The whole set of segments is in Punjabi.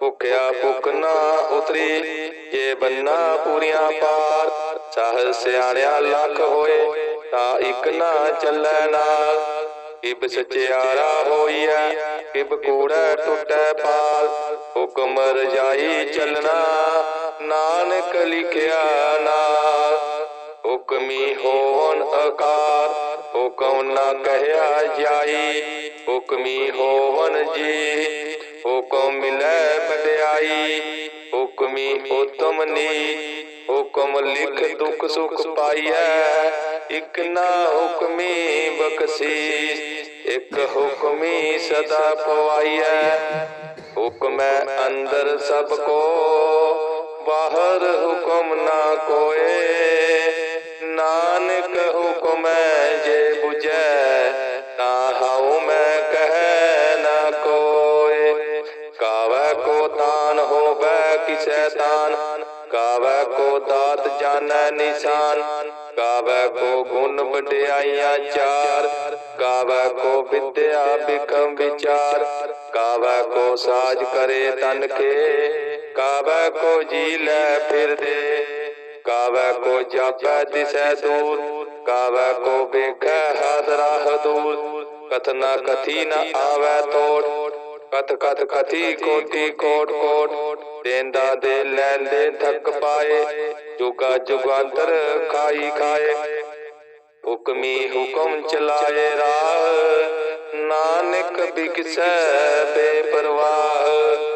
ਭੁਖਿਆ ਭੁਖ ਨਾ ਉਤਰੀ, ਜੇ ਬੰਨਾ ਪੂਰੀਆਂ ਪਾਰ ਸਾਹ ਸਿਆਣਿਆ ਲੱਖ ਹੋਏ, ਤਾਂ ਇੱਕ ਨਾ ਚੱਲੈ ਨਾਲ। ਕਿਬ ਸਚਿਆਰਾ ਹੋਈਐ, ਕਿਬ ਕੂੜੈ ਟੁੱਟੈ ਪਾਲ ਹੁਕਮ ਰਜਾਈ ਚੱਲਣਾ, ਨਾਨਕ ਲਿਖਿਆ ਨਾਲ। ਹੁਕਮੀ ਹੋਣ ਅਕਾਰ ਹੁਕਮ ਨਾ ਕਹਿਆ ਜਾਈ, ਹੁਕਮੀ ਹੋਵਨ ਜੀ। ਹੁਕਮ ਮਿਲੈ ਵਡਿਆਈ ਹੁਕਮੀ ਉਤਮ ਨੀ। ਹੁਕਮ ਲਿਖ ਦੁਖ ਸੁਖ ਪਾਈਐ, ਇਕ ਨਾ ਹੁਕਮੀ ਬਖਸ਼ੀਸ, ਇਕ ਹੁਕਮੀ ਸਦਾ ਪਵਾਈਐ। ਹੁਕਮੈ ਅੰਦਰ ਸਭ ਕੋ, ਬਾਹਰ ਹੁਕਮ ਨਾ ਕੋਏ। ਨਾਨਕ ਹੁਕਮੈ ਜੇ 부ਜੈ ਤਾ ਹਉ ਮੈਂ ਕਹਿ ਨਾ ਕੋਏ। ਕਾਵੈ ਕੋ ਤਾਨ ਹੋਵੈ ਕਿਸੈ ਤਾਨ, ਕਾਵੈ ਕੋ ਦਾਤ ਜਾਣੈ ਨਿਸ਼ਾਨ। ਕਾਵੈ ਕੋ ਗੁਣ ਵਡਿਆਈਆਂ ਚਾਰ, ਕਾਵੈ ਕੋ ਵਿਦਿਆ ਬਿਕਮ ਵਿਚਾਰ। ਕਾਵੈ ਕੋ ਸਾਜ ਕਰੇ ਤਨ ਕੇ ਕਾਵੈ ਕੋ ਜੀ ਲੈ ਫਿਰਦੇ। ਕਾਵੈ ਕੋ ਜਾਪੈ ਦਿਸੈ ਦੂਰ, ਕਾਵੈ ਕੋ ਵੇਖੈ ਹਾਦਰਾ ਦੂਰ। ਕਥਨਾ ਕਥੀ ਨ ਆਵੈ ਤੋੜ, ਕਥ ਕਥ ਕਥੀ ਕੋਟੀ ਕੋਟ ਕੋਟ। ਦੇਂਦਾ ਦੇ ਲੈਂਦੇ ਥੱਕ ਪਾਏ, ਜੁਗਾ ਜੁਗਾਂਤਰ ਖਾਈ ਖਾਏ। ਹੁਕਮੀ ਹੁਕਮ ਚਲਾਏ ਰਾਹ, ਨਾਨਕ ਬਿਕਸੈ ਬੇਪਰਵਾਹ।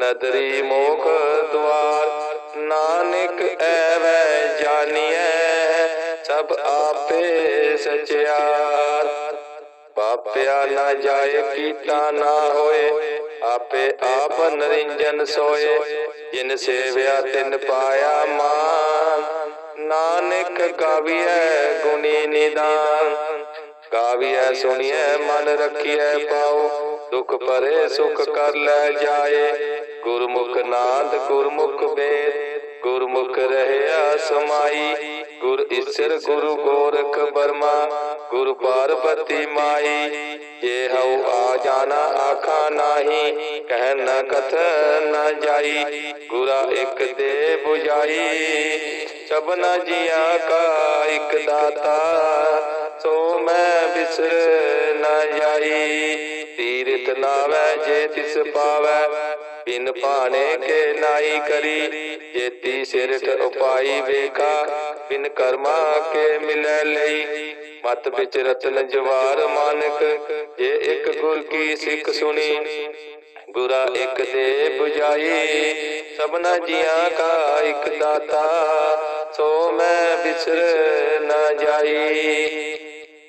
ਨਦਰੀ ਮੋਖ ਦੁਆਰ ਨਾਨਕ ਐਵੈ ਜਾਣੀਐ ਸਭ ਆਪੇ ਸਚਿਆਰ। ਪਾਪਿਆ ਨਾ ਜਾਏ ਕੀਤਾ ਨਾ ਹੋਏ, ਆਪੇ ਆਪ ਨਰਿੰਜਨ ਸੋਏ। ਜਿਨ ਸੇਵਿਆ, ਤਿਨ ਪਾਇਆ ਮਾਨ। ਨਾਨਕ ਗਾਵੀਐ, ਗੁਣੀ ਨਿਦਾਨ। ਗਾਵੀਐ, ਸੁਣੀਐ, ਮਨ ਰੱਖੀਐ ਪਾਉ ਦੁਖ ਪਰੇ ਸੁਖ ਕਰ ਲੈ ਜਾਏ। ਗੁਰਮੁਖ ਨਾਦ, ਗੁਰਮੁਖ ਬੇਦ, ਗੁਰਮੁਖ ਰਹਿਆ ਸਮਾਈ। ਗੁਰ ਈਸਰ ਗੁਰੂ ਗੋਰਖ ਬਰਮਾ, ਗੁਰ ਪਾਰਬਤੀ ਮਾਈ। ਜੇ ਹਉ ਆ ਜਾਣਾ ਆਖਾ ਨਾਹੀ, ਕਹਿ ਨ ਕਥ ਨ ਜਾਈ। ਗੁਰਾ ਇੱਕ ਦੇ 부ਜਾਈ ਸਭਨਾ ਜੀਆਂ ਕਾ ਇੱਕ ਦਾਤਾ। ਸੋ ਮੈਂ ਬਿਸਰ ਨ ਜਾਈ। ਤੀਰਥ ਲਾਵੈ ਜੇ ਤਿਸ ਪਾਵੈ ਬਿਨ ਭਾਣੇ ਕੇ ਨਾਈ ਕਰੀ। ਜੇਤੀ ਸਿਰਠ ਉਪਾਈ ਵੇਖਾ। ਬਿਨ ਕਰਮਾ ਕੇ ਮਿਲੈ ਲਈ। ਮਤ ਵਿੱਚ ਰਤਨ ਜਵਾਰ ਮਾਨਕ। ਜੇ ਇੱਕ ਗੁਰ ਕੀ ਸਿੱਖ ਸੁਣੀ। ਗੁਰਾ ਇੱਕ ਦੇ 부ਜਾਈ ਸਭਨਾ ਜੀਆਂ ਕਾ ਇੱਕ ਦਾਤਾ। ਸੋ ਮੈਂ ਬਿਸਰ ਨਾ ਜਾਈ।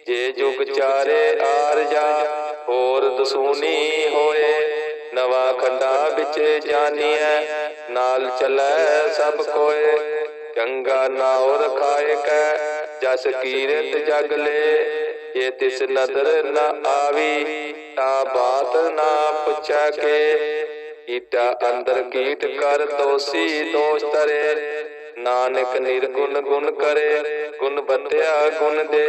ਜੇ ਜੁਗ ਚਾਰੇ ਆਰ ਜਾ, ਹੋਰ ਦਸੂਨੀ ਹੋਏ। ਨਵਾ ਖੰਡਾ ਵਿੱਚ ਜਾਣੀਐ ਨਾਲ ਚਲੈ ਸਭ ਕੋਏ। ਚੰਗਾ ਨਾਉ ਰਖਾਏ ਕੈ, ਜਸ ਕੀਰਤ ਜਗ ਲੈ। ਜੇ ਤਿਸ ਨਦਰ ਨ ਆਵੀ, ਤਾਂ ਬਾਤ ਨਾ ਪੁੱਛੈ ਕੇ। ਕੀਟਾ ਅੰਦਰ ਕੀਟ ਕਰ ਦੋਸੀ ਦੋਸ਼ ਤਰੇ ਨਾਨਕ ਨਿਰਗੁਣ ਗੁਣ ਕਰੇ, ਗੁਣ ਬੰਦਿਆ ਗੁਣ ਦੇ।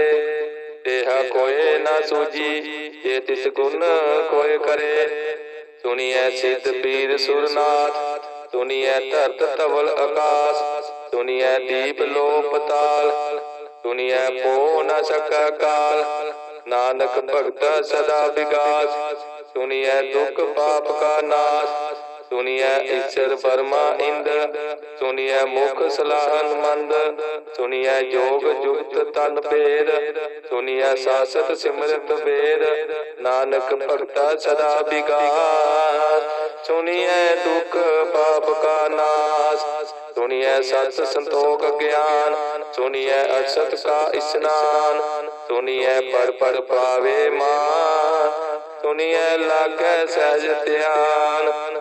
ਦੇਹਾ ਕੋਏ ਨਾ ਸੂਜੀ, ਜੇ ਤਿਸ ਗੁਣ ਕੋਏ ਕਰੇ। ਸੁਣੀਐ ਸਿੱਧ ਪੀਰ ਸੁਰਨਾਥ, ਸੁਣੀਐ ਧਰਤ ਤਵਲ ਆਕਾਸ, ਸੁਣੀਐ ਦੀਪ ਲੋਪ ਤਾਲ, ਸੁਣੀਐ ਪੋ ਨ ਸਕਾ ਕਾਲ। ਨਾਨਕ ਭਗਤ ਸਦਾ ਵਿਗਾਸ, ਸੁਣੀਐ ਦੁਖ ਪਾਪ ਕਾ ਨਾਸ ਸੁਣੀਐ ਈਸ਼ਰ ਪਰਮਾ ਇੰਦ ਸੁਣੀਐ ਮੁਖ ਸਲਾਹਨ ਮੰਦ ਸੁਣੀਐ ਜੋਗ ਜੁਗਤ ਤਨ ਭੇਦ ਸੁਣੀਐ ਸਾਸਤ ਸਿਮਰਤ ਵੇਦ, ਨਾਨਕ ਭਗਤਾ ਸਦਾ ਬਿਗਾਸ ਸੁਣੀਐ ਦੁਖ ਪਾਪ ਕਾ ਨਾਸ ਸੁਣੀਐ ਸਤ ਸੰਤੋਖ ਗਿਆਨ ਸੁਣੀਐ ਅਸਤ ਕਾ ਇਸਨਾਨ ਸੁਣੀਐ ਪੜ ਪੜ ਪਾਵੇ ਮਾਨ ਸੁਣੀਐ ਲਾਗੈ ਸਹਿਜ ਧਿਆਨ।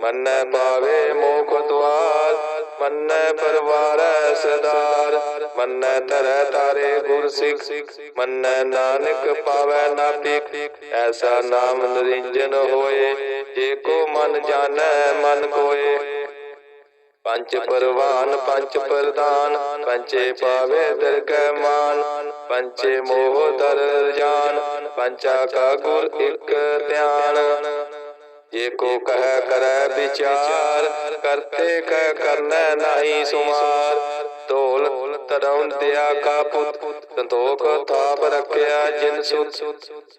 ਮੰਨੈ ਪਾਵੇ ਮੋਖ ਦੁਆਰ, ਮੰਨੈ ਪਰਵਾਰੈ ਸਦਾਰ ਮੰਨੈ ਧਰੈ ਤਾਰੇ ਗੁਰ ਸਿੱਖ ਮੰਨੈ ਨਾਨਕ ਪਾਵੈ ਨਾ ਭਿਖ ਐਸਾ ਨਾਮ ਨਰਿੰਜਨ ਹੋਏ, ਜੇ ਕੋ ਮਨ ਜਾਣੈ, ਮਨ ਕੋਏ। ਪੰਜ ਪਰਵਾਨ ਪੰਜ ਪ੍ਰਦਾਨ, ਪੰਚੇ ਪਾਵੇ ਦਰਗਹਿ ਮਾਨ। ਪੰਚੇ ਮੋਹ ਦਰ ਜਾਨ, ਪੰਚਾ ਕਾ ਗੁਰ ਇਕ ਧਿਆਨ। ਜੇ ਕੋ ਕਹਿ ਕਰੈ ਵਿਚਾਰ, ਕਰਤੇ ਕਹਿ ਕਰਨੈ ਨਾਹੀ ਸੁਮਾਰ। ਢੋਲ ਤਰਉ ਦਿਆ ਕਾ ਪੁੱਤ, ਸੰਤੋਖ ਥਾਪ ਰੱਖਿਆ ਜਿਨ ਸੁਤ।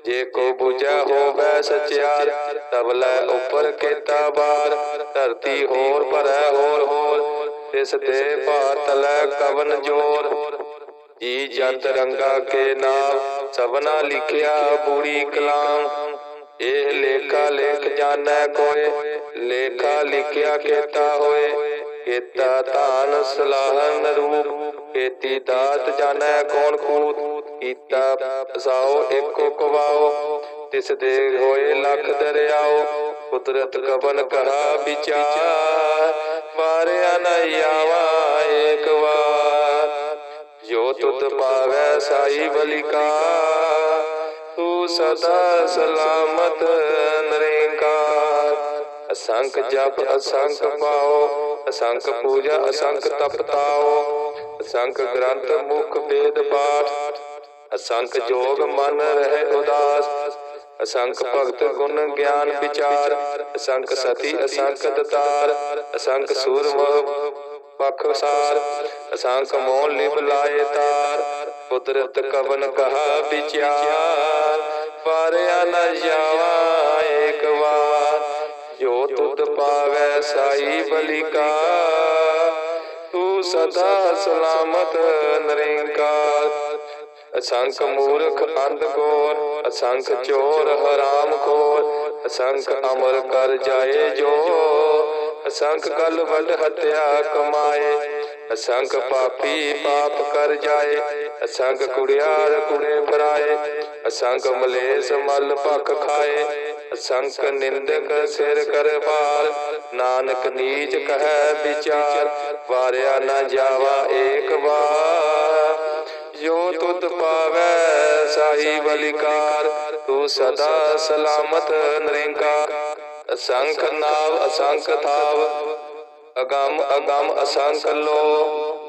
ਜੇ ਕੋ 부ਜੈ ਹੋਵੈ ਸਚਿਆਰ, ਤਬ ਲੈ ਉਪਰ ਕੀਤਾ ਬਾਰ। ਧਰਤੀ ਹੋਰ ਭਰੈ ਹੋਰ ਹੋਰ, ਤਿਸ ਤੇ ਭਾਤ ਲੈ ਕਵਨ ਜੋਰ। ਜੀ ਜਤ ਰੰਗਾ ਕੇ ਨਾਮ, ਸਭਨਾ ਲਿਖਿਆ ਬੂੜੀ ਕਲਾਮ। ਇਹ ਲੇਖਾ ਲੇਖ ਜਾਣੈ ਕੋਏ, ਲੇਖਾ ਲਿਖਿਆ ਕੀਤਾ ਹੋਏ। ਕੀਤਾ ਧਾਨ ਸਲਾਹਨ ਰੂਪ, ਕੀਤੀ ਦਾਤ ਜਾਣੈ ਕੌਣ ਕੂਤ। ਕੀਤਾ ਸਾਓ ਏਕੋ ਕਵਾਓ, ਤਿਸ ਦੇ ਹੋਏ ਲੱਖ ਦਰਿਆਓ। ਕੁਦਰਤ ਕਵਨ ਕਹਾ ਵਿਚਾਰ, ਮਾਰਿਆ ਨ ਆਵਾ ਏਕ ਵਾਰ। ਜੋ ਤੁਧ ਪਾਵੈ ਸਾਈ ਬਲਿਕਾ ਤੂੰ ਸਦਾ ਸਲਾਮਤ ਨਿਰੰਕਾਰ। ਅਸੰਖ ਜਪ, ਅਸੰਖ ਪਾਓ, ਅਸੰਖ ਪੂਜਾ, ਅਸੰਖ ਤਪ ਤਾਓ। ਅਸੰਖ ਗ੍ਰੰਥ, ਮੁਖ ਵੇਦ ਪਾਠ। ਅਸੰਖ ਜੋਗ ਮਨ ਰਹਿ ਉਦਾਸ। ਅਸੰਖ ਭਗਤ ਗੁਣ ਗਿਆਨ ਵਿਚਾਰ। ਅਸੰਖ ਸਤੀ, ਅਸੰਖ ਦਤਾਰ। ਅਸੰਖ ਸੂਰਮ ਪਖ ਸਾਰ। ਅਸੰਖ ਮੋਹ ਲਿਵ ਲਾਏ ਤਾਰ। ਕੁਦਰਤ ਕਵਨ ਕਹਾ ਵਿਚਾਰ। ਪਾਰਿਆ ਨ ਜਾਵਾ ਏਕ ਵਾਰ। ਜੋ ਤੁਧ ਪਾਵੈ ਸਾਈ ਬਲਿਕਾ, ਤੂੰ ਸਦਾ ਸਲਾਮਤ ਨਿਰੰਕਾਰ। ਅਸੰਖ ਮੂਰਖ ਅੰਧ ਗੋਰ ਅਸੰਖ ਚੋਰ ਹਰਾਮ ਖੋਰ। ਅਸੰਖ ਅਮਰ ਕਰ ਜਾਏ ਜੋ, ਅਸੰਖ ਕਲ ਵੱਡ ਹਤਿਆ ਕਮਾਏ। ਅਸੰਖ ਪਾਪੀ ਪਾਪ ਕਰ ਜਾਏ ਅਸੰਗ ਕੁੜਿਆਰ ਕੁੜੇ ਫਰਾਏ ਅਸੰਖ ਮਲੇਸ ਮਲ ਭਖ ਖਾਏ ਅਸੰਖ ਨਿੰਦਕ ਸਿਰ ਕਰ ਭਾਰ, ਨਾਨਕ ਨੀਚ ਕਹੈ ਵਿਚਾਰ, ਵਾਰਿਆ ਨਾ ਜਾਵਾ ਏਕ ਵਾਰ। ਜੋ ਤੁਧ ਪਾਵੈ ਸਾਈ ਬਲਿਕਾਰ ਤੂੰ ਸਦਾ ਸਲਾਮਤ ਨਿਰੰਕਾਰ। ਅਸੰਖ ਨਾਵ ਅਸੰਖ ਥਾਵ, ਅਗੰਮ ਅਗੰਮ ਅਸੰਖ ਲੋ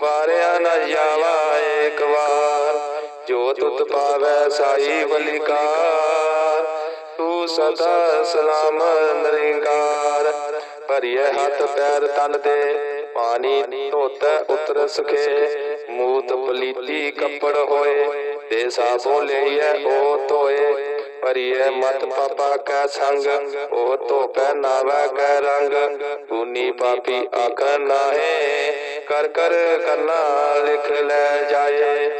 ਵਾਰਿਆ ਨਾ ਜਾਵਾ ਏਕ ਵਾਰ, ਜੋ ਤੁਧ ਪਾਵੈ ਸਾਈ ਬਲਿਕਾਰ। ਤੂੰ ਸਦਾ ਸਲਾਮ ਨਿਰੰਕਾਰ। ਭਰੀਏ ਹੱਥ ਪੈਰ ਤਨ ਦੇ ਪਾਣੀ ਧੋਤੈ ਉਤਰ ਸਖੇ। ਮੂਤ ਪਲੀਤੀ ਕੱਪੜ ਹੋਏ, ਤੇ ਸਾਬੋ ਲਈਐ ਉਹ ਧੋਏ। ਭਰੀਏ ਮਤ ਪਾਪਾ ਕੈ ਸੰਗ, ਉਹ ਧੋਪੈ ਨਾਵੈ ਕੈ ਰੰਗ। ਪੂਨੀ ਪਾਪੀ ਆਖ ਨਾਹੇ। ਕਰ ਕਰ ਕਰਨਾ ਲਿਖ ਲੈ ਜਾਏ।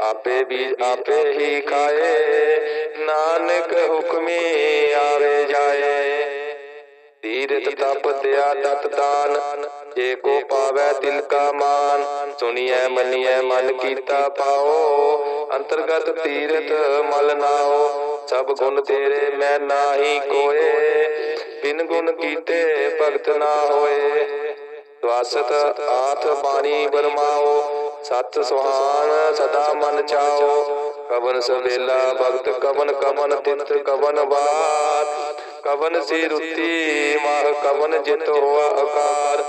ਆਪੇ ਵੀ ਆਪੇ ਹੀ ਖਾਏ। ਨਾਨਕ ਹੁਕਮੀ ਆਵੇ ਜਾਏ। ਤੀਰਥ ਤਪ ਦਿਆ ਦਤ ਦਾਨ। ਜੇ ਕੋ ਪਾਵੈ ਤਿਲ ਕਾ ਮਾਨ। ਸੁਣੀਐ ਮੰਨੀਐ ਮਨ ਕੀਤਾ ਪਾਓ ਅੰਤਰਗਤ ਤੀਰਥ ਮਲ ਨਾਓ ਸਭ ਗੁਣ ਤੇਰੇ ਮੈਂ ਨਾਹੀ ਕੋਏ। ਬਿਨ ਗੁਣ ਕੀਤੇ ਭਗਤ ਨਾ ਹੋਏ। ਸਵਾਸਤ ਆਥ ਬਾਣੀ ਬਰਮਾਓ ਸਤ ਸੁਹਾਨ ਸਦਾ ਮਨ ਚਾਓ। ਕਵਨ ਸਵੇਲਾ ਭਗਤ, ਕਵਨ ਕਵਨ ਤਿਤ, ਕਵਨ ਬਾਤ। ਕਵਨ ਸੀ ਰੁੱਤੀ, ਮਾਹ ਕਵਨ ਜਿਤ ਹੋਆ ਆਕਾਰ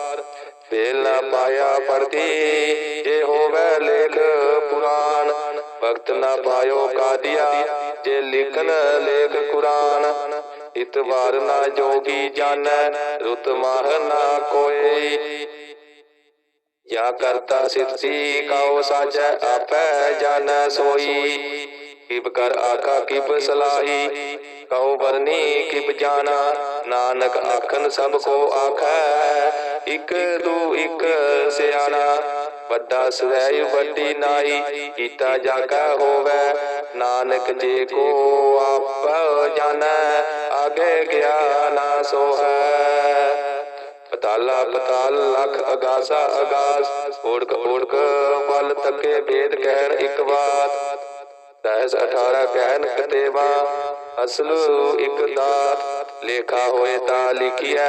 ਵੇਲ ਨਾ ਪਾਇਆ ਪਰਤੀ ਜੇ ਹੋਵੇ ਲੇਖ ਪੁਰਾਨ ਭਗਤ ਨਾ ਪਾਇਓ ਕਾਦੀਆ, ਜੇ ਲਿਖਨ ਲੇਖ ਕੁਰਾਨ। ਇਤਵਾਰ ਨਾ ਜੋਗੀ ਜਾਣੈ, ਰੁਤ ਮਾਹ ਨਾ ਕੋਈ। ਜਾਂ ਕਰਤਾ ਸਿਰਤੀ ਕਾਉ ਸਾਜੈ, ਆਪੈ ਜਾਣੈ ਸੋਈ। ਕਿਬ ਕਰ ਆਖਾ, ਕਿਬ ਸਲਾਹੀ, ਕਉ ਵਰਨੀ, ਕਿਬ ਜਾਣਾ। ਨਾਨਕ ਆਖਨ ਸਭ ਕੋ ਆਖੈ, ਇਕ ਦੂ ਇਕ ਸਿਆਣਾ। ਵੱਡਾ ਸਵੈ ਵੱਡੀ ਨਾਈ, ਕੀਤਾ ਜਾਗਾ ਹੋਵੇ। ਨਾਨਕ ਜੇ ਕੋ ਆਪ ਜਾਣੈ ਆਗੇ ਗਿਆ ਨਾ ਸੋ ਹੈ ਪਤਾਲਾ ਪਤਾਲ ਲਖ ਅਗਾਸਾ ਅਗਾਸ ਓੜਕ ਓੜਕ ਬਲ ਤੱਕੇ ਭੇਦ ਕਹਿਣ ਇੱਕ ਬਾਤ ਦਸ 18 ਕਹਿਣ ਕਤੇਵਾ, ਅਸਲ ਇੱਕ ਦਾਤ। ਲੇਖਾ ਹੋਏ ਤਾਂ ਲਿਖਿਆ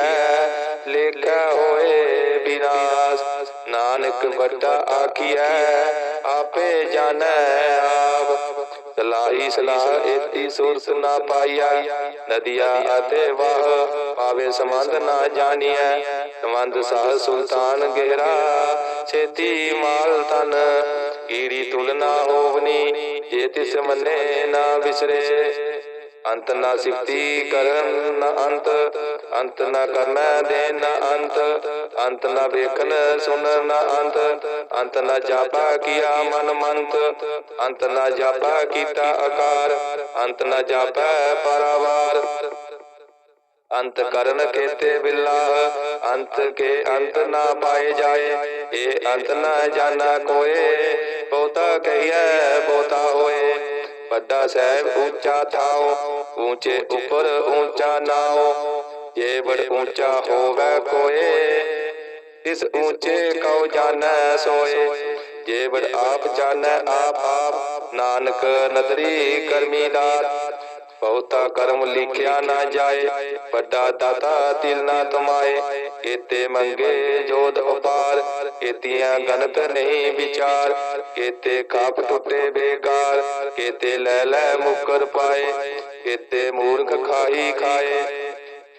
ਲੇਖਾ ਹੋਏ ਵਿਨਾਸ਼ ਨਾਨਕ ਵੱਡਾ ਆਖਿਆ ਆਪੇ ਜਾਣੈ ਆਪ। ਸਲਾਹੀ ਸਲਾਹ, ਏਤੀ ਸੁਰਤ ਨਾ ਪਾਈਆ। ਨਦੀਆ ਅਤੇ ਵਾਹ ਪਾਵੇ ਸੰਬੰਧ ਨਾ ਜਾਣੀਐ। ਸੰਬੰਧ ਸਾਹ ਸੁਲਤਾਨ ਗਹਿਰਾ, ਛੇਤੀ ਮਾਲ ਤਨ ਕੀੜੀ ਤੁਲਨਾ ਹੋਵਨੀ, ਜੇ ਤਿਸ ਮੰਨੇ ਨਾ ਵਿਸਰੇ। ਅੰਤ ਨਾ ਸਿਫਤੀ ਕਰਨ, ਨਾ ਅੰਤ। ਅੰਤ ਨਾ ਕਰਨਾ ਦੇ ਨਾ ਅੰਤ। ਅੰਤ ਨਾ ਵੇਖਣ ਸੁਣਨ ਨਾ ਅੰਤ। ਅੰਤ ਨਾ ਜਾਪਾ ਕੀਆ ਮਨ ਮੰਤ। ਅੰਤ ਨਾ ਜਾਪਾ ਕੀਤਾ ਆਕਾਰ। ਅੰਤ ਨਾ ਜਾਪੈ ਪਰਵਾਰ। ਅੰਤ ਕਰਨ ਕੇਤੇ ਬਿਲਾ। ਅੰਤ ਕੇ ਅੰਤ ਨਾ ਪਾਏ ਜਾਏ। ਇਹ ਅੰਤ ਨਾ ਜਾਣਾ ਕੋਏ। ਬਹੁਤਾ ਕਹੀਐ, ਬਹੁਤਾ ਹੋਏ। ਵੱਡਾ ਸਹਿਬ ਉੱਚਾ ਥਾਓ ਉੱਚੇ ਉੱਪਰ ਉੱਚਾ ਨਾਓ। ਜੇ ਬੜ ਉੱਚਾ ਹੋਵੇ ਕੋਏ, ਇਸ ਉੱਚੇ ਕਉ ਜਾਣੈ ਸੋਏ। ਜੇ ਬੜ ਆਪ ਜਾਣੈ ਆਪ ਆਪ, ਨਾਨਕ ਨਦਰੀ ਕਰਮੀ ਦਾਤ। ਬਹੁਤਾ ਕਰਮ ਲਿਖਿਆ ਨਾ ਜਾਏ, ਵੱਡਾ ਦਾਤਾ ਦਿਲ ਨਾ ਤਮਾਏ। ਕੀਤੇ ਮੰਗੇ ਜੋਦ ਉਪਾਰ ਕੀਤੀਆਂ ਗਨਤ ਨਹੀਂ ਵਿਚਾਰ ਕੀਤੇ ਖਾਪ ਟੁੱਟੇ ਬੇਕਾਰ ਕੀਤੇ ਲੈ ਲੈ ਮੁਕਰ ਪਾਏ ਕੀਤੇ ਮੂਰਖ ਖਾਈ ਖਾਏ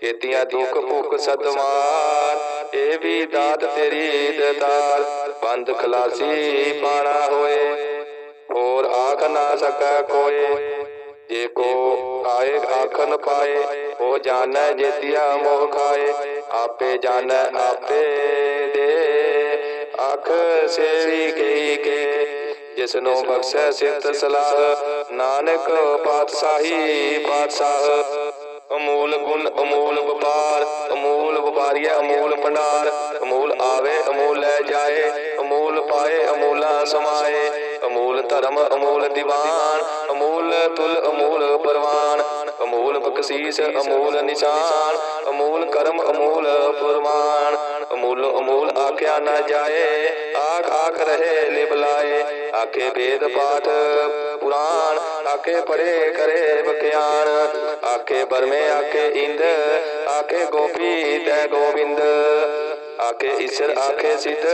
ਕੀਤੀਆਂ ਦੁੱਖ ਭੁੱਖ ਸਦਮਾਰ ਇਹ ਵੀ ਦਾਤ ਤੇਰੀ ਦਤਾਰ ਬੰਦ ਖਲਾਸੀ ਪਾਣਾ ਹੋਏ, ਹੋਰ ਆਖ ਨਾ ਸਕੈ ਕੋਏ, ਜੇ ਕੋ ਆਏ ਆਖਨ ਪਾਏ ਉਹ ਜਾਣੈ ਜੇਤਿਆ ਮੋਹ ਖਾਏ, ਆਪੇ ਜਾਣੈ ਆਪੇ ਦੇ ਆਖ ਸੇਵੀ ਗਈ ਕੇ ਜਿਸ ਨੂੰ ਬਖਸ਼ੈ ਸਿਫਤ ਸਲਾਹ। ਨਾਨਕ ਪਾਤਸ਼ਾਹੀ ਪਾਤਸ਼ਾਹ, ਅਮੂਲ ਗੁਣ, ਅਮੂਲ ਵਪਾਰ। ਅਮੂਲ ਵਪਾਰੀਆ ਅਮੂਲ ਭੰਡਾਰ। ਅਮੂਲ ਆਵੇ, ਅਮੂਲ ਲੈ ਜਾਏ। ਅਮੂਲ ਪਾਏ, ਅਮੂਲਾ ਸਮਾਏ। ਅਮੂਲ ਧਰਮ, ਅਮੂਲ ਦੀਵਾਨ। ਅਮੂਲ ਤੁਲ, ਅਮੂਲ ਪਰਵਾਨ। ਅਮੂਲ ਬਖਸ਼ੀਸ, ਅਮੂਲ ਨਿਸ਼ਾਨ। ਅਮੂਲ ਕਰਮ, ਅਮੂਲ ਫਰਮਾਨ। ਅਮੂਲ ਅਮੂਲ ਆਖਿਆ ਨਾ ਜਾਏ ਆਖ ਆਖ ਰਹੇ ਲਿਵ ਲਾਏ ਆਖੇ ਵੇਦ ਪਾਠ ਪੁਰਾਣ ਆਖੇ ਪੜੇ ਕਰੇ ਬਖਿਆਨ ਆਖੇ ਬਰਮੇ ਆਖੇ ਇੰਦ ਆਖੇ ਗੋਪੀ ਤੈ ਗੋਬਿੰਦ ਆਖੇ ਈਸ਼ਰ ਆਖੇ ਸਿੱਧ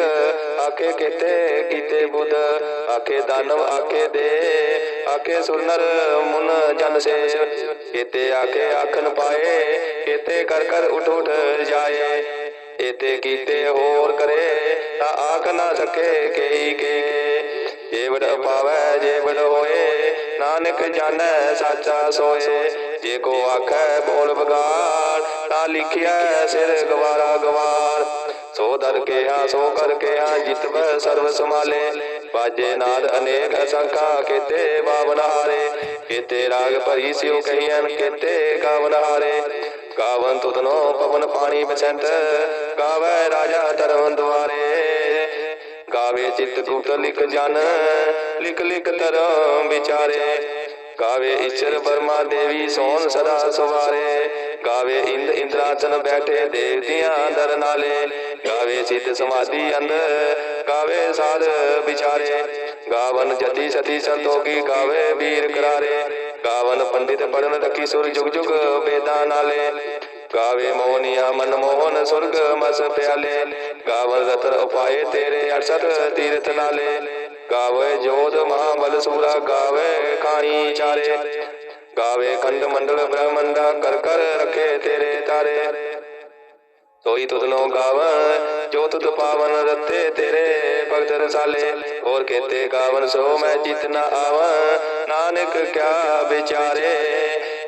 ਆਖੇ ਕੀਤੇ ਕੀਤੇ ਬੁੱਧ ਆਖੇ ਦਾਨਵ ਆਖੇ ਦੇ ਆਖੇ ਸੁਨਰ ਮੁਨ ਜਨ ਸੇ ਕੀਤੇ ਆਖੇ ਆਖਨ ਪਾਏ ਕੀਤੇ ਕਰ ਕਰ ਉਠ ਉਠ ਜਾਏ ਇਤੇ ਕੀਤੇ ਹੋਰ ਕਰੇ, ਤਾਂ ਆਖ ਨਾ ਸਕੇ ਕਈ ਕੇ। ਜੇ ਵਡ ਪਾਵੈ ਹੋਏ, ਨਾਨਕ ਜਾਣੈ, ਸਾਚਾ ਸੋਏ। ਜੇ ਕੋ ਆਖੈ ਬੋਲ ਬਗਾੜ ਤਾਂ ਲਿਖਿਆ ਸਿਰ ਗਵਾਰਾ ਗਵਾਰ। ਸੋ ਦਰ ਕੇ ਆ ਸੋ ਕਰ ਕੇ ਆ ਜਿਤਵ ਸਰਬ ਸਮਾਲੇ ਬਾਜੇ ਨਾਦ ਅਨੇਕ ਅਸੰਖਾ ਕੀਤੇ ਬਾਵਨ ਹਾਰੇ। ਕੀਤੇ ਰਾਗ ਭਰੀ ਸਿਉ ਕਹੀਨ ਕੀਤੇ ਗਾਵਨ ਹਾਰੇ। ਕਾਵਨ ਤੁਧਨੋ ਪਵਨ ਪਾਣੀ ਬਸੰਤ, ਗਾਵੇ ਰਾਜਾ ਧਰਮ ਦੁਆਰੇ। ਗਾਵੇ ਚਿਤ ਗੁਪਤ ਲਿਖ ਜਨ, ਲਿਖ ਲਿਖ ਧਰਮ ਵਿਚਾਰੇ। ਗਾਵੇ ਈਸ਼ਰ ਬਰਮਾ ਦੇਵੀ ਸੋਨ ਸਦਾ ਸੁਵਾਰੇ। ਗਾਵੇ ਇੰਦ ਇੰਦਰਾਚਨ ਬੈਠੇ ਦੇਵ ਦੀਆਂ ਦਰ ਨਾਲੇ। ਗਾਵੇ ਸਿੱਧ ਸਮਾਧੀ ਅੰਦਰ ਗਾਵੇ ਸਾਧ ਵਿਚਾਰੇ। ਗਾਵਨ ਜਤੀ ਸਤੀ ਸੰਤੋਗੀ ਗਾਵੇ ਵੀਰ ਕਰਾਰੇ। ਗਾਵਨ ਪੰਡਿਤ ਪੜਨ ਰਖੀ ਸੁਰ ਜੁਗ ਜੁਗ ਵੇਦਾਂ ਨਾਲੇ। ਗਾਵੇ ਮੋਹਨੀਆ ਮਨ ਮੋਹਨ ਸੁਰਗ ਮਸ ਪਿਆਲੇ। ਗਾਵਨ ਰਤਨ ਉਪਾਏ ਤੇਰੇ 68 ਤੀਰਥ ਨਾਲੇ। ਗਾਵੇ ਜੋਧ ਮਹਾਬਲ ਸੂਰਾ ਗਾਵੇ ਖਾਣੀ ਚਾਰੇ। ਗਾਵੇ ਖੰਡ ਮੰਡਲ ਬ੍ਰਹਮੰਡਾ ਕਰ ਕਰ ਰਖੇ ਤੇਰੇ। ਤਾਰੇ ਸੋਈ ਤੁਧਨੋ ਗਾਵਨ ਜੋ ਤੁਧ ਪਾਵਨ ਰਤੇ ਤੇਰੇ ਭਗਤ ਰਸਾਲੇ। ਹੋਰ ਕੇਤੇ ਗਾਵਨ ਸੋ ਮੈਂ ਜਿਤ ਆਵਾਂ, ਨਾਨਕ ਕਿਆ ਵਿਚਾਰੇ।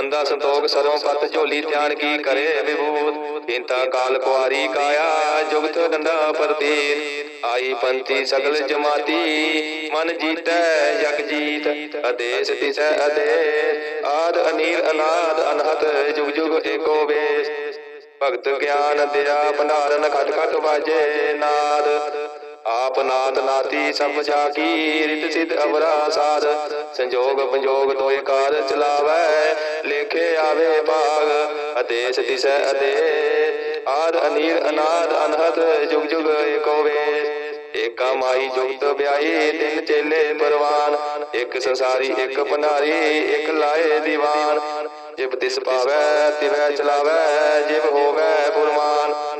ਮੰਦਾ ਸੰਤੋਖ ਸਰੋਂ ਪਤ ਝੋਲੀ ਧਿਆਨ ਕੀ ਕਰੇ ਵਿਭੂਤ? ਇੰਤਾ ਕਾਲ ਕੁਆਰੀ ਕਾਇਆ, ਜੁਗਤ ਡੰਡਾ ਪ੍ਰਤੀਤ। ਆਈ ਪੰਥੀ ਸਗਲ ਜਮਾਤੀ, ਮਨ ਜੀਤੈ, ਜਗ ਜੀਤ। ਅਦੇਸ ਤਿਸੈ ਅਦੇਸ ਆਦ ਅਨੀਰ ਅਨਾਦ ਅਨਹਤ ਜੁਗ ਜੁਗ ਏਕੋ ਵੇਸ। ਭਗਤ ਗਿਆਨ ਦਿਆ, ਭੰਡਾਰਨ ਖਟ ਖਟ ਵਾਜੇ ਨਾਦ। ਆਪ ਨਾਦ ਨਾਤੀ ਸਭ ਜਾ ਰਿਤ ਸਿਧ ਅਵਰਾ ਸਾਧ ਸੰਜੋਗ ਪੰਜੋਗ ਤੋਏ ਕਾਰ ਚਲਾਵੈ, ਲੇਖੇ ਆਵੇ ਭਾਗ ਅਦੇਸ ਦਿਸੈ ਅਦੇ ਆਦ ਅਨੀਰ ਅਨਾਦ ਅਨਹਤ ਜੁਗ ਜੁਗ ਏਕੋ ਵੇਸ ਏਕਾ ਮਾਈ ਜੁਗਤ ਵਿਆਹੀ, ਤਿੰਨ ਚੇਲੇ ਪਰਵਾਨ। ਇੱਕ ਸੰਸਾਰੀ, ਇੱਕ ਭੰਡਾਰੀ ਇੱਕ ਲਾਏ ਦੀਵਾਨ। ਜਿਬ ਤਿਸ ਪਾਵੈ, ਤਿਵੈ ਚਲਾਵੈ, ਜਿਬ ਹੋਵੈ ਫੁਰਮਾਨ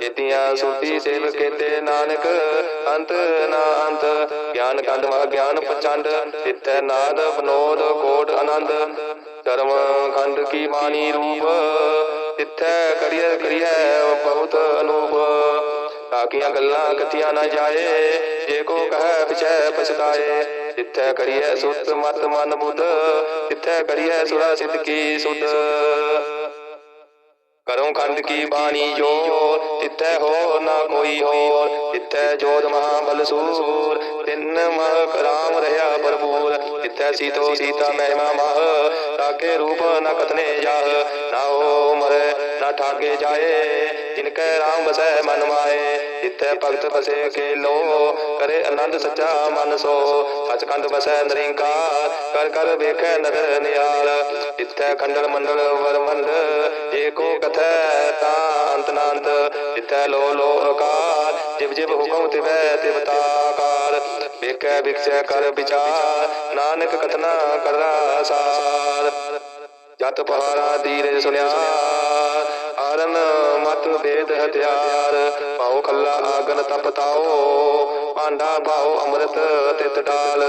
ਕੀਤੀਆਂ ਸੁਧੀ ਸੇਵ ਕੀਤੇ ਨਾਨਕ, ਅੰਤ ਨਾ ਅੰਤ। ਗਿਆਨ ਕੰਡ ਮਹ ਗਿਆਨ ਪਚੰਡ ਤਿੱਥੈ ਨਾਦ ਬਨੋਦ ਕੋਟ ਆਨੰਦ। ਕਰਮ ਖੰਡ ਕੀ ਬਾਣੀ ਰੂਪ, ਤਿੱਥੈ ਕਰੀਐ ਕਰੀਐ ਬਹੁਤ ਅਨੂਪ। ਤਾਕੀਆਂ ਗੱਲਾਂ ਕਥੀਆਂ ਨਾ ਜਾਏ, ਜੇ ਕੋ ਕਹੈ ਪਿਛੈ ਪਛਤਾਏ। ਤਿੱਥੈ ਕਰੀਐ ਸੁਤ ਮਤ ਮਨ ਬੁੱਧ, ਤਿੱਥੈ ਕਰੀਐ ਸੁਰਾ ਸਿੱਧ ਕੀ ਸੁਧ। ਕਰੋ ਖੰਡ ਕੀ ਬਾਣੀ ਜੋ? ਤਿੱਥੈ ਹੋ ਨਾ ਕੋਈ ਹੋਰ? ਤਿੱਥੈ ਜੋਤ ਮਹਾ ਬਲਸੂਰ ਤਿੰਨ ਮਹ ਕਰਾਮ ਰਹਾ ਭਰਪੂਰ? ਤਿੱਥੈ ਸੀਤੋ ਸੀਤਾ ਮਹਿਮਾ ਮਹ? ਤਾਕੇ ਰੂਪ ਨ ਕਤਨੇ ਜਾਹ? ਨਾ ਹੋ ਮਰੇ ਨਾ ਠਾਗੇ ਜਾਏ ਜਿਨਕੈ ਰਾਮ ਵਸੈ ਮਨ ਮਾਏ ਤਿੱਥੈ ਭਗਤ ਬਸੇ ਕੇ ਲੋ ਕਰੇ ਆਨੰਦ ਸੱਚਾ ਮਨ ਸੋ। ਸਚਖੰਡ ਵਸੈ ਨਿਰੰਕਾਰ, ਕਰ ਕਰ ਵੇਖੈ ਨਦਰ ਨਿਆਲ ਤਿੱਥੈ ਖੰਡਲ ਮੰਡਲ ਵਰਮੰਡ ਏਕੋ ਕਥੈ ਤਾ ਅੰਤ ਨਾੰਤ। ਤਿੱਥੈ ਲੋ ਲੋ ਅਕਾਲ ਜਿਵ ਜਿਵ ਹੁਕਮ ਤਿਵੈ ਤਿਵਤਾਕਾਰ ਵੇਖੈ ਵਿਖਸੈ ਕਰ ਵਿਚਾਰ, ਨਾਨਕ ਕਥਨਾ ਕਰਦਾ ਸਾਰ। ਜਤ ਪਹਾਰਾ ਦੀਰੇ ਸੁਨਿਆ ਆਰਨ ਮਤ ਵੇਦ ਹਥਿਆਰ। ਪਾਉ ਖੱਲਾ ਆਗਨ ਤਪਤਾਓ ਭਾਂਡਾ ਪਾਉ ਅੰਮ੍ਰਿਤ ਤਿਤ ਡਾਲ।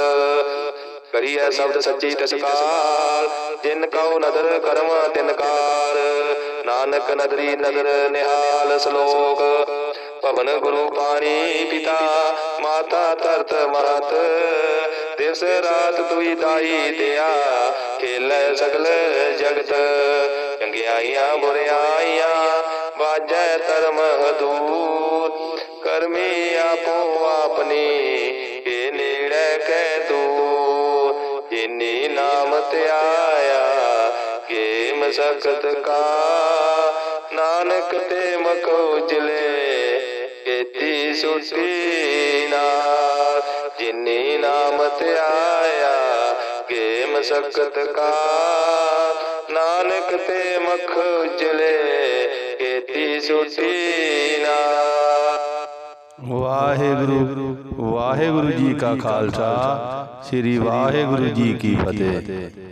ਕਰੀਐ ਸ਼ਬਦ ਸੱਚੀ ਤਸਕਾਰ, ਜਿਨ ਕਉ ਨਦਰ ਕਰਮ ਤਿਨ ਕਾਰ। ਨਾਨਕ ਨਦਰੀ ਨਦਰ ਨਿਹਾਲ ਸ਼ਲੋਕ। ਭਵਨ ਗੁਰੂ ਪਾਣੀ ਪਿਤਾ, ਮਾਤਾ ਧਰਤ ਮਹਤ ਦਿਸ ਰਾਤ ਦੁਈ ਦਾਈ ਦਿਆ, ਖੇਲੇ ਸਗਲ ਜਗਤ। ਚੰਗਿਆਈਆਂ, ਬੁਰਿਆਈਆਂ, ਵਾਜੈ ਧਰਮ ਹਦੂਰ ਕਰਮੀ ਆਪੋ ਆਪਣੀ, ਇਹ ਨੇੜੇ ਕੈ ਦੂਰ ਜਿਨੀ ਨਾਮ ਧਿਆਇਆ ਕੇ ਮਸਕਤ ਕਾ। ਨਾਨਕ ਤੇ ਮਖ ਉਜਲੇ, ਕੀਤੀ ਸੁਟੀ ਨਾ। ਜਿਨੀ ਨਾਮ ਧਿਆਇਆ ਕੇ ਮਸਕਤ ਕਾ। ਨਾਨਕ ਤੇ ਮਖ ਉਜਲੇ ਕੀਤੀ ਸੁਟੀ ਨਾਰ ਵਾਹਿਗੁਰੂ ਵਾਹਿਗੁਰੂ ਜੀ ਕਾ ਖਾਲਸਾ, ਸ੍ਰੀ ਵਾਹਿਗੁਰੂ ਜੀ ਕੀ ਫਤਿਹ।